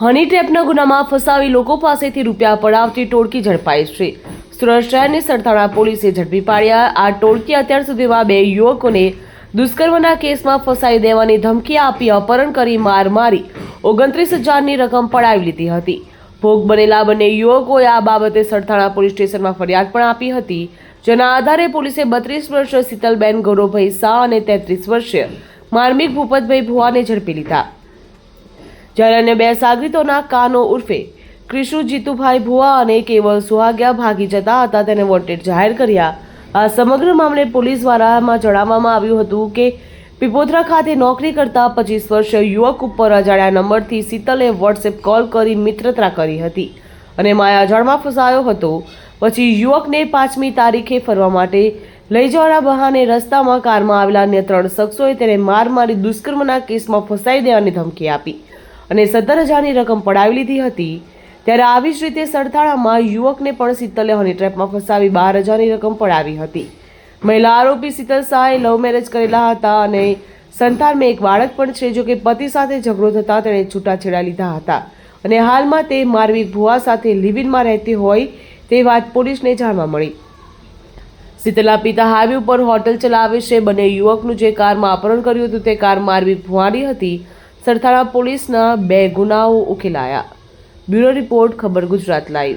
હની ટ્રેપના ગુનામાં ફસાવી લોકો પાસેથી રૂપિયા પડાવતી ટોળકી ઝડપાઈ છે. સુરત શહેરની સરથાણા પોલીસે ઝડપી પાડ્યા. આ ટોળકી અત્યાર સુધીમાં બે યુવકોને દુષ્કર્મના કેસમાં ફસાઈ દેવાની ધમકી આપી અપહરણ કરી માર મારી ઓગણત્રીસ હજારની રકમ પડાવી લીધી હતી. ભોગ બનેલા બંને યુવકોએ આ બાબતે સરથાણા પોલીસ સ્ટેશનમાં ફરિયાદ પણ આપી હતી. જેના આધારે પોલીસે બત્રીસ વર્ષીય શીતલબેન ગૌરવભાઈ શાહ અને તેત્રીસ વર્ષીય માર્મિક ભૂપતભાઈ ભુવાને ઝડપી લીધા. જ્યારે અન્ય બે સાગરીતોના કાનો ઉર્ફે ક્રિશુ, જીતુભાઈ ભુવા અને કેવલ સુહાગ્યા ભાગી જતા હતા, તેને વોન્ટેડ જાહેર કર્યા. આ સમગ્ર મામલે પોલીસ દ્વારામાં જણાવવામાં આવ્યું હતું કે પીપોદરા ખાતે નોકરી કરતા પચીસ વર્ષીય યુવક ઉપર અજાણ્યા નંબરથી શીતલે વોટ્સએપ કોલ કરી મિત્રતા કરી હતી અને માયાજાળમાં ફસાયો હતો. પછી યુવકને પાંચમી તારીખે ફરવા માટે લઈ જવાના બહાને રસ્તામાં કારમાં આવેલા અન્ય ત્રણ શખ્સોએ તેને માર મારી દુષ્કર્મના કેસમાં ફસાઈ દેવાની ધમકી આપી. અને સત્તર હજારની રકમ પડાવી લીધી હતી, ત્યારે આવી જ રીતે સરથાણામાં યુવકને પણ શીતલે હની ટ્રેપમાં ફસાવી બાર હજારની રકમ પડાવી હતી. મહિલા આરોપી શીતલ શાહે લવ મેરેજ કરેલા હતા અને સંતાનમાં એક બાળક પણ છે જો કે પતિ સાથે ઝઘડો થતાં તેણે છૂટાછેડા લીધા હતા. અને હાલમાં તે મારવિક ભુવા સાથે લિવિનમાં રહેતી હોય તે વાત પોલીસને જાણવા મળી. શીતલા પિતા હાઈવે ઉપર હોટલ ચલાવે છે. બંને યુવકનું જે કારમાં અપહરણ કર્યું હતું તે કાર મારવી ભુવાની હતી. સરથાણા પોલીસના બે ગુનાઓ ઉકેલાયા. બ્યુરો રિપોર્ટ ખબર ગુજરાત લાઈવ.